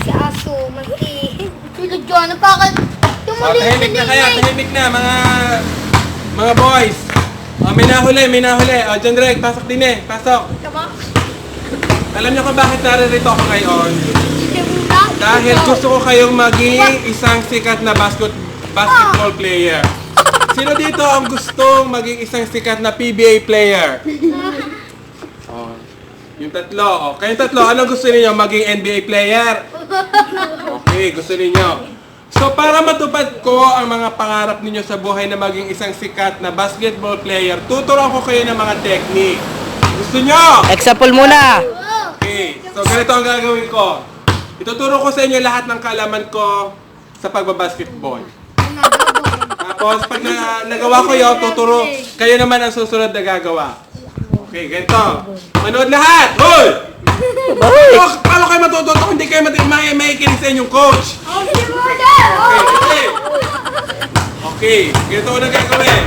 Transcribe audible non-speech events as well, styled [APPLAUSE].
Si Aso, mati. Sila dyan, napakal... O, tahimik na kayo, tahimik na, mga mga boys. O, may nahuli, may nahuli. O, John Drake, pasok din eh, pasok. Alam niyo kung bakit naririto ako ngayon? Dahil gusto ko kayong maging isang sikat na basket, basketball player. Sino dito ang gustong maging isang sikat na PBA player? [LAUGHS] Yung tatlo. Kayong tatlo, ano gusto niyo Maging NBA player? Okay, gusto niyo. So para matupad ko ang mga pangarap ninyo sa buhay na maging isang sikat na basketball player, tuturuan ko kayo ng mga technique. Gusto nyo? Example muna. Okay, so ganito ang gagawin ko. Ituturo ko sa inyo lahat ng kaalaman ko sa pagbabasketball. Tapos pag na, nagawa ko yun, tuturo, kayo naman ang susunod na gagawa. Okay, ganito. Manood lahat! Hoy! Oh, paano kayo matututo kung hindi kayo mati- may, may sa inyong coach? Okay, okay. Okay, ganito ko na gagawin.